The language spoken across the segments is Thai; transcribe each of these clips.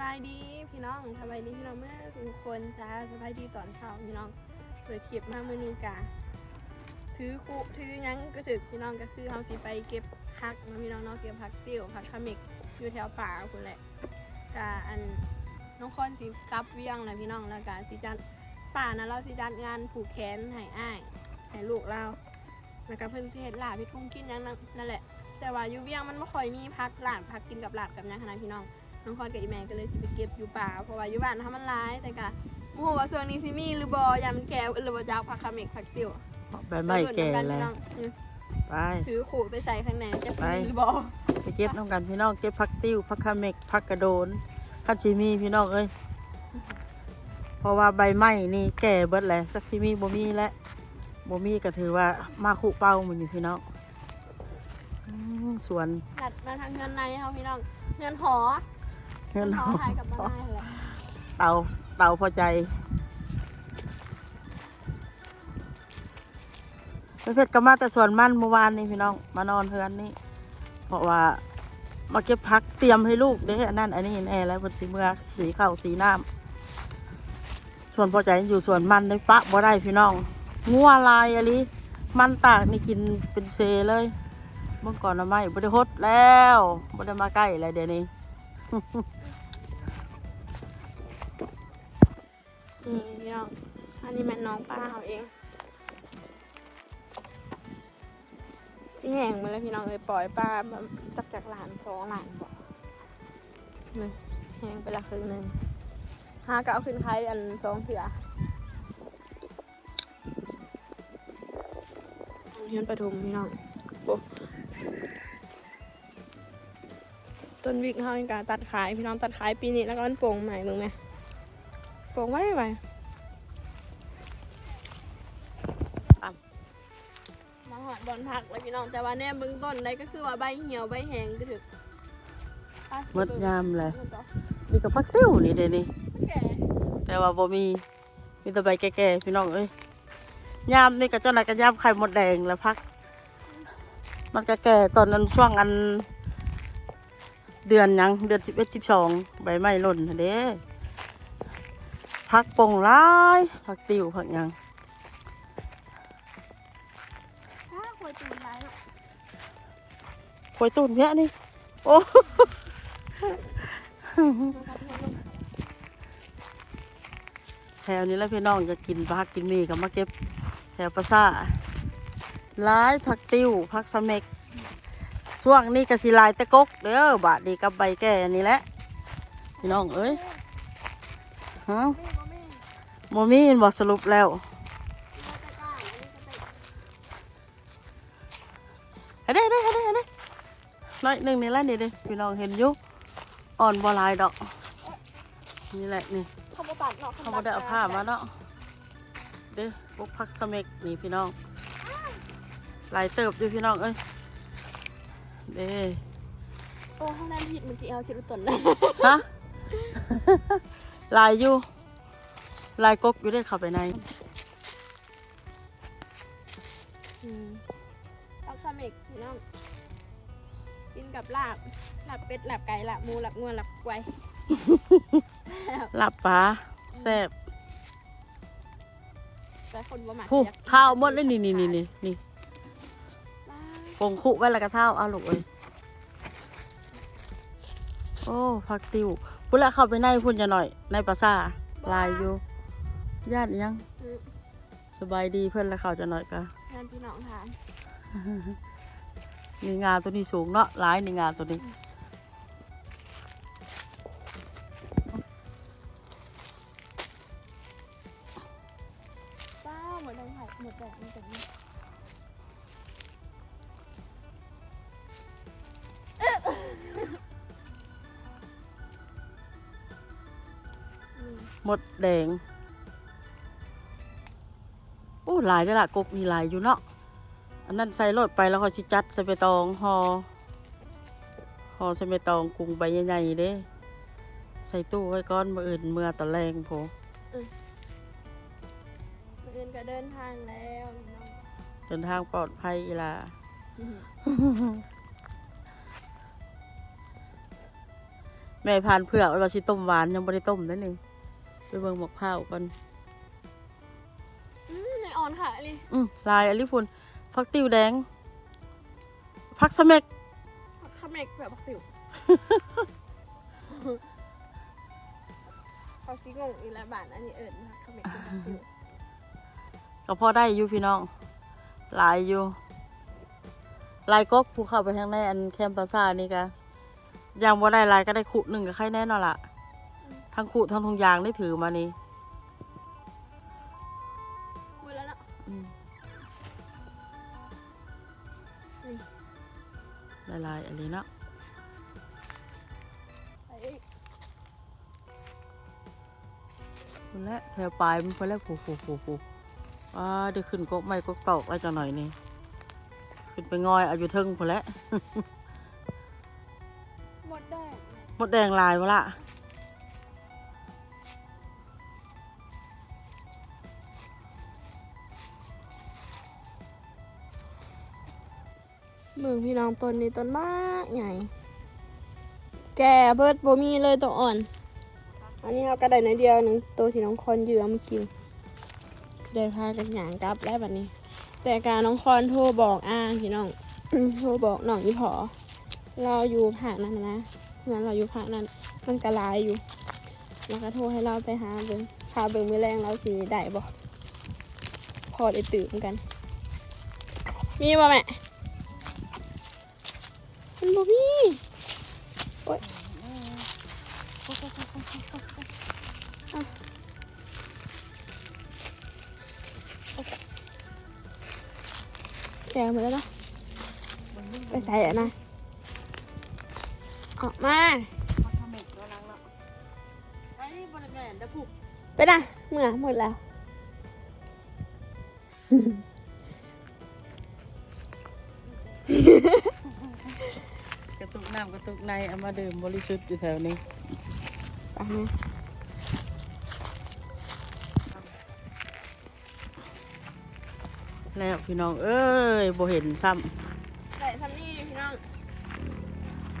บายดีพี่น้องสบายดีพี่น้องเมื่อทุกคนจ้าสบายดีตอนเช้าพี่น้องเปิดคลิปมาเมื่อนี้กะถือคุถือยังก็ถึกพี่น้องก็คือเฮาสิไปเก็บผักเนาพี่น้องเนาะเก็บผักติ้วผักขมิกอยู่แถวป่าคุณแหละกะอันน้องคอนสิกลับเวียงแหละพี่น้องแล้วกะสิจัดป่านะเราสิจัดงานผูกแขนให้อ้ายให้ลูกเราแล้วก็เพิ่นสิเฮ็ดลาบเฮ็ดกุ้งกินยังนั่นแหละ แต่ว่าอยู่เวียงมันไม่ค่อยมีพักหลานพักกินกับหลานกับยังขนาดพี่น้อง น้องคอนกับอีแมนก็เลยสิไปเก็บอยู่ป่า เพราะว่าอยู่บ้านทำมันร้ายแต่กะโมโหว่าส่วนนี้สิมีหรือบอยันแก้วหรือบอจากผักคาเมกผักติวใบไม้แก่ไปแล้วเบิ่งนำกันพี่น้องอืมไปถือขู่ไปใส่ข้างในจะไปมีหรือบอไปเก็บน้ำกันพี่น้องเก็บผักติ้วผักขะเมกผักกระโดนคัดชิมีพี่น้องเอ้ยเพราะว่าใบไม้นี่แก่เบิดแล้วสักชิมีบ่มีแล้วบ่มีก็ถือว่ามาคู่เป้ามันอยู่พี่น้องอืมสวนหลัดมาทางเงินในเขาพี่น้องเงินหอ เงินหหออไทยกับบ้านไทยแหละเตาเตาพอใจไปเพชรก็มาแต่สวนมันเมื่อวานนี่พี่น้อง มานอนเพื่อนนี่ เพราะว่ามาเก็บพักเตรียมให้ลูกเด้อันนั้นอันนี้แน่แล้วบนสีเมืองสีข้าวสีน้ำส่วนพอใจอยู่ส่วนมันในปะบ่ได้พี่น้อง งัวลายอะไรมันตากนี่กินเป็นเซเลยเมื่อก่อนนะไม่บ่ได้ฮดแล้วบ่ได้มาใกล้แล้วเดี๋ยวนี้ นี่พี่น้อง อันนี้แม่น้องป้าเอาเองที่แห่งมาแล้วพี่น้องเลยปล่อยป้าแบบจักจากหลานสองหลานบอกนี่แห้งไปละครึ่งหนึ่งหาก็เอาขึ้นไทยอันสองเถื่อเฮียนปทุมพี่น้องโอ้ ต้นวิกเขาเป็นการตัดขายพี่น้องตัดขายปีนี้แล้วก็มันโป่งใหม่มึงไหมโป่งไว้ไว้มาหอดบอลผักเลยพี่น้องแต่ว่าแน่เบื้องต้นได้ก็คือว่าใบเหี่ยวใบแห้งก็ถึกไปหมดยามเลยหมดต่อนี่ก็พักติ้วนี่เดี๋ยวนี้แก่แต่ว่าบ่มีมีแต่ใบแก่ๆพี่น้องเอ้ยยามนี่ก็เจ้าหน้าก็ยามไข่มดแดงแล้วพัก มันก็แก่ตอนนั้นช่วงอัน เดือนหยังเดือนสิบเอ็ดสิบสองใบไม้หล่นหั่นเด้พักปงร้ายพักติ้วพักหยังถ้าคอยตื่นร้ายเนาะควยตุนเพี้ยนี่ โอ้แถวนี้แล้วพี่น้องจะกินผักกินหมีก็มาเก็บ แถวปราสาทร้ายผักติ้วผักสะเม็ก ช่วงนี้ก็สิลายตะกกเด้อบาดดีกับใบแก่นนี้แหละพี่น้องเอ้ยฮะแม่บ่แม่โมมีนบอกสรุปแล้วว่าจะกล้าอันนี้ก็ไปเฮ้ยเด้เด้เด้เด้น้อยหนึ่งนี่แหละนี่เด้พี่น้องเห็นอยู่อ่อนบ่หลายดอก นี่แหละนี่เขาบ่ตัดเนาะเขาบ่ได้เอาผ้ามาเนาะเด้พวกผักสเม็กนี่พี่น้องลายเติบอยู่พี่น้องเอ้ย เด้โอ้ห้องน้ำผิดเมื่อกี้เอาคิดว่าต้นได้ฮะลายอยู่ ลายกกอยู่ได้เข้าไปในอืมเอาคาเมกพี่น้อง กินกับลาบลาบเป็ดลาบไก่ลาบหมูลาบงวนลาบกล้วยลาบปลาแซ่บแต่คนบ่มักผู้อยกกินเท้าหมดเลยนี่นี่นี่นี่นี่ลาบ ปงคุไว้แล้วก็เท้าเอาลูกเอ้ยโอ้ผักติวพุ่นละเข้าไปในพุ่นจะหน่อย ในปราสาลายอยู่ญาติยังสบายดีเพื่อนละเข้าจะหน่อยกะงานพี่น้องทานนี่งาตัวนี้สูงเนาะหลายนี่งาตัวนี้ป้าหมดแดงไผ่หมดแดงมันตรง มหมดแดงโอ้หลายได้อละกกมีหลายอยู่เนาะอันนั้นใส่รถไปแล้วเขาสิจัดใส่ไปตองหอหอใส่ไปตองกรุงใบใหญ่ๆเด้ ใส่ตู้ไว้ก้อนมืออื่นเมื่อตะแรงโผมื่ออื่นก็เดินทางแล้วพี่น้องเดินทางปลอดภัยอีหล่ะอืมแม่พานเผือกไว้ว่าสิต้มหวานยังบ่ได้ต้มนั่นนี่ ไปเบิ่งหมกข้าวก่อนอืมในออนค่ะลิอืมลายอลิฟุนฟักติ้วแดงพักสะเม็กขมเมกแบบบักติวเขาซิงงอีกแล้วบานอันนี้เอิญนะคะขมเมกแบบบักติวก็พอได้อยู่พี่น้องหลายอยู่ลายกกภูเข้าไปทางในอันแคมปัสซานี่ก็ยังบ่ได้ลายก็ได้ขุหนึ่งกับใครแน่นอนล่ะ ทั้งขุทั้งทงยางได้ถือมานี่หมดแล้วเนาะอืมนี่ลายลายๆอันนี้เนาะไปอีกคุณและแถวปลายมันไปแล้วผูผูผูผูอ่าเดี๋ยวขึ้นกกไม้กกตอกอะไรจังหน่อยนี่ขึ้นไปงอยเอาอยู่เทิงพอแล้วหมดแดงมดแดงลายวะละ มือพี่น้องต้นนี้ต้นมากใหญ่ แก่เบิดบ่มีเลยตัวอ่อน อันนี้เรากระไดในเดียวหนึ่งตัวที่น้องคอนเยื่อมากินจะได้พากันหยางกลับแล้วแบบนี้ แต่การน้องคอนโทรบอกอ้างพี่น้องโทรบอกน้องอีพอเราอยู่ภาคนั้นนะเพื่อนเราอยู่ภาคนั้น มันกระลายอยู่แล้วก็โทรให้เราไปหาเบิงพาเบิงมือแรงเราสิได้บ่พอได้ตื่นกัน มีบ่แม่ บ่มีโอ๊ยแกหมดแล้วเนาะไปใส่อะนะออกมา ไปนะเหมือหมดแล้ว ตุกน้ำกระตุกในเอามาดื่มบริสุทธิ์อยู่แถวนี้ไปนะแล้วพี่น้องเอ้ยบ่เห็นซ้ใส่ทำนี่พี่น้อง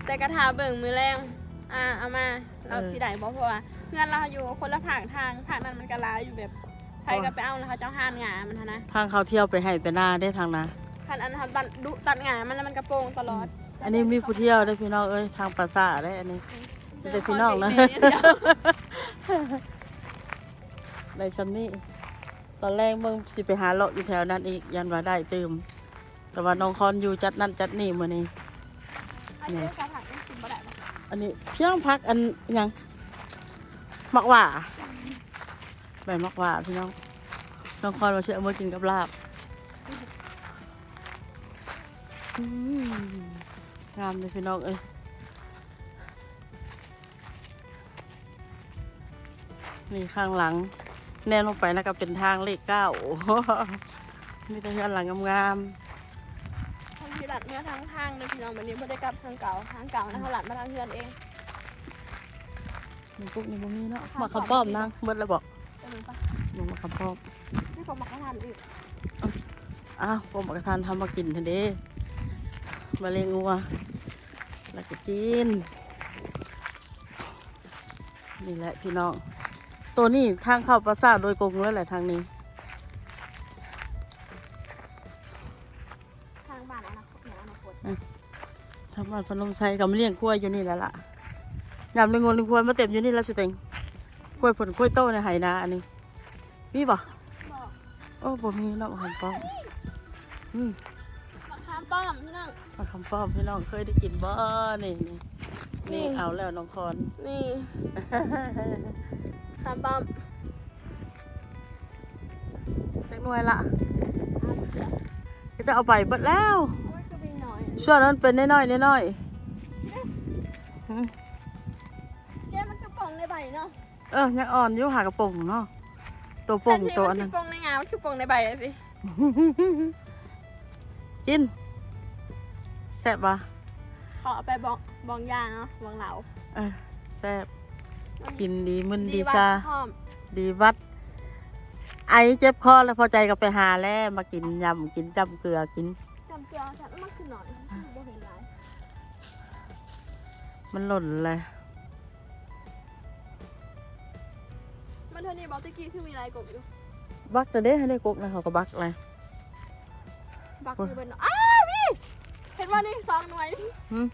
แต่กระทาเบิ่งมือแรง อ่าเอามา เราสีได้บ่เพราะว่าเงินเราอยู่คนละผากทางผากนั้นมันกระลายอยู่แบบใครก็ไปเอานะคะเจ้าห้านหงามันหั้นนะำทางเขาเที่ยวไปให้ไปหน้าได้ทางนะ คันอันทำตัดดุตัดหงามันแล้วมันกระโปรงตลอด อันนี้มีผู้เที่ยวได้อพี่น้องเอ้ยทางปราสาทได้อันนี้เดี๋ยวพี่น้องนะเดี๋ยวในชั้นนี้ตอนแรกเบิ่งสิไปหาเลาะอยู่แถวนั้นอีกยันว่าได้ตื่มแต่ว่าน้องคอนอยู่จัดนั่นจัดนี่มื้อนี้อันนี้สาผักไม่กินบ่ได้ปะอันนี้เพียงพักอันหยังมักหว่าใบมักหว่าพี่น้องน้องคอนว่าสิเอามากินกับลาบอืม งามเลยพี่น้องเอ้ยนี่ข้างหลัง แน่ลงไปนะก็เป็นทางเลขเก้าโอ้โหนี่แต่เฮือนหลังงามทางที่หลัดเนื้อทางทางเลยพี่น้องวันนี้ไม่ได้กลับทางเก่าทางเก่านะเขาหลัดมาทางเฮือนเองๆมันพวกนี้บ่มีเนาะมาคำป้อมนางเบิดแล้วบอกเออปะลงมาคำป้อมนี่ผมบอกให้ทานอีกอ้าวผมกระทานทำมากินทันเด้มาเลี้ยงงัว แล้วก็กิน นี่แหละพี่น้อง ตัวนี้ทางเข้าปราสาทโดยกงแล้วแหละทางนี้ ทางบ้านอนาคตเนี่ยอนาคตทางบ้านพนมไซกับเลี้ยงกล้วยอยู่นี่แล้วล่ะยามเลี้ยงงูเลี้ยงควายมาเต็มอยู่นี่แล้วสิเต็งกล้วยผลกล้วยโตในไหนาอันนี้มีบ่บอกโอ้บ่มีเนาะมาคำป้อมอืมมะขามป้อมพี่น้องมาคำป้อมพี่น้องเคยได้กินบ่นี่นี่นี่เอาแล้วน้องคอน นี่ขามป้อมจักหน่วยละก็จะเอาไปเบิดแล้วโอ้ยก็มีหน่อยช่วงนั้นเป็นน้อยๆน้อยๆอืมแกมันกระป๋องในใบเนาะเออยังอ่อนอยู่หากระโปรงเนาะตัวโป่งตัวอันนั้นั้นนกระป๋องในงามันคือกระป๋องในใบอะสิกิน แซ่บปะเขาเอาไปบองบองยาเนาะบองเหลาเออแซ่บกินดีมึนดีซาดีวัด ไอเจ็บคอแล้วพอใจก็ไปหาแล่มากินยำกินจำเกลือกินจำเกลือฉันมากกินหน่อยมันหล่นเลยมันเท่านี้บอกตะกี้คือมีลายกบอยู่ บักแต่เด้ให้ได้กบนะเขาก็บักเลยบักคือยู่นอ้า วพี่เห็นว่านี่สองหน่วยนี่หืม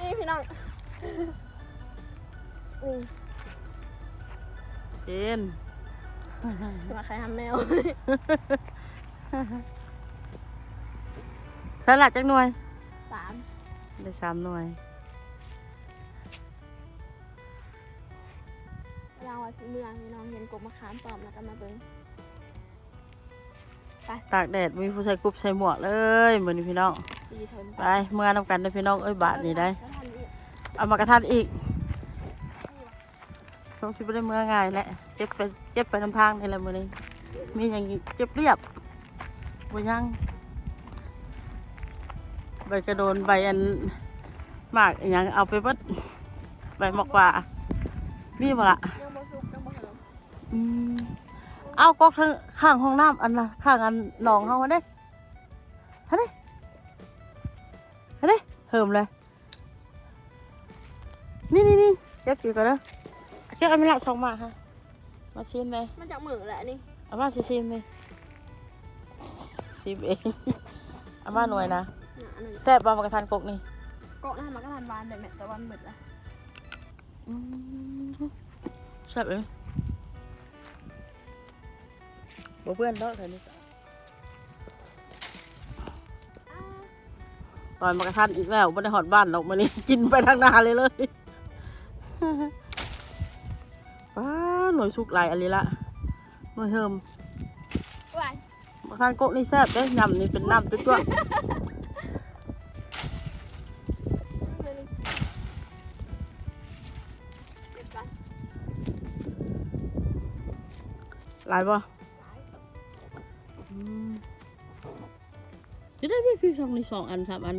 นี่พี่น้องอืมเอ็นว่าใครทำแมวสลัดจักหน่วยสามได้สามหน่วยเราว่าที่เมืองพี่น้องเห็นกบมะขามปลอมแล้วก็มาเบิ้ง ตากแดดมีผู้ใส่กรุ๊บใส่หมวกเลยเหมือนนี้พี่น้องตีทนไปเมื่อนำกันเด้อพี่น้องเอ้ยบาทนี่ได้แล้วทำอีกเอามากระทันอีกต้องสิบได้เมื่อง่ายแหละเก็บไปเก็บไปนำทางนี่แหละมื้อนี้มีอย่างเก็บเรียบบ่ยังใบกระโดนใบอันหมากอหยังเอาไปเบิดใบหมอกว่ามีบ่ละยังบ่สุกยังบ่ขนมอืม เอากอกทางข้างห้องน้ำอันน่ะข้างอันหนองเฮาอันเด้อันเด้อันเด้เหิมเลย นี่นี่นี่เก็บอยู่ก่อนนะเก็บเอาไปละสองมาฮะมาชิมเลยมันจากมือแหละนี่เอามาสิชิมเลยชิมเองเอามาหน่วยนะน่ะอันนั้นแซ่บบ่มากระทันกกนี่เกาะหน้ามันก็ทานหวานแต่แม่แต่วันหมดละอืมแซ่บเอง บ่เพื่อนเนาะเธอนี่อ้าวตอนมากระทันอีกแล้วไม่ได้หอดบ้านหรอกมันนี้กินไปทางนาเลยเลยว้าหน่วยสุกหลายอันนี้ละหน่วยเฮิมหวานมากระทันโกะนี่แซ่บเด้ยำนี่เป็นน้ำตัวๆเก็บกันหลายป่ะ จะได้พี่พี่สองนี่สองอันสามอัน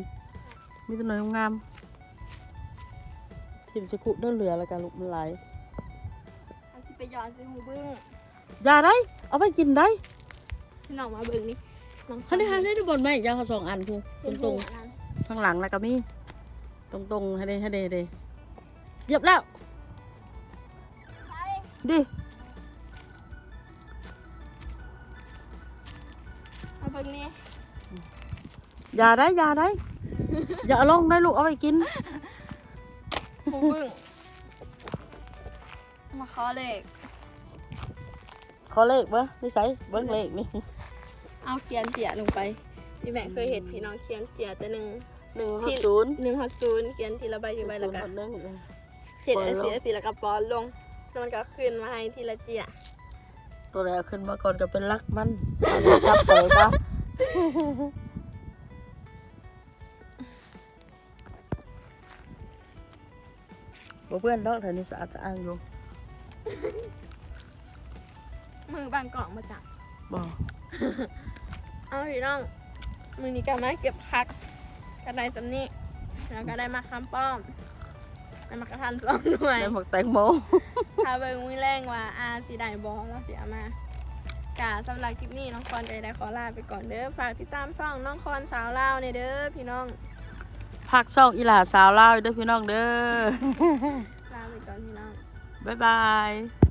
มีตัวหน่อยงามๆทีมสกุเดินเหลือแล้วกันลูกมันหลายเอาสิไปหย้อนสิหูบึ้งอย่าได้ เอาไปกินได้พี่น้องมาเบิ่งนี่น้องเขาได้ทานได้ทุกบนไหมยางเขาสองอันพูตเป็นรงหูอันนั้นๆทางหลังแล้วก็มี ตรงๆให้ได้ให้ได้ให้ได้เหยียบแล้วไปดิ เบิ่งนี่อย่าได้อย่าได้ อย่าเอาลงได้ลูกเอาไปกินหูบึ้งมาขอเลขขอเลขเบ้อไม่ใส่เบิ้งเลขนี่เอาเขียนเจียลงไปพี่แม่เคยเห็นพี่น้องเขียนเจียแต่หนึ่งหนึ่งที่ศูนย์หนึ่งหอศูนย์เขียนทีละใบทีละใบแล้วก็หนึ่งเห็ดปล่อยไอลงสีไอสีแล้วก็ปอนลงแล้วมันก็ขึ้นมาให้ทีละเจียตัวแรกขึ้นมาก่อนก็เป็นลักมันจับเตยปะ บ่เพื่อนดอกแถวนี้สะอาดสะอ้างอยู่มือบางกล่องมาจับบ่เอาพี่น้อง มือนี้ก็มาเก็บพักกระไดสำนี้แล้วก็ได้มาคำป้อมได้มากระทันสองหน่วยได้หมกแตงโม ถ้าเบิ่งมือแรงว่าอาสีได้บอแล้วเสียมา กาสำหรับคลิปนี้น้องคอนใจได้ขอลาไปก่อนเด้อฝากติดตามช่องน้องคอนสาวลาวในเด้อพี่น้องผักซ่องอีหลาสาวลาวเด้อพี่น้องเด้อลาไปก่อนพี่น้องบ๊ายบาย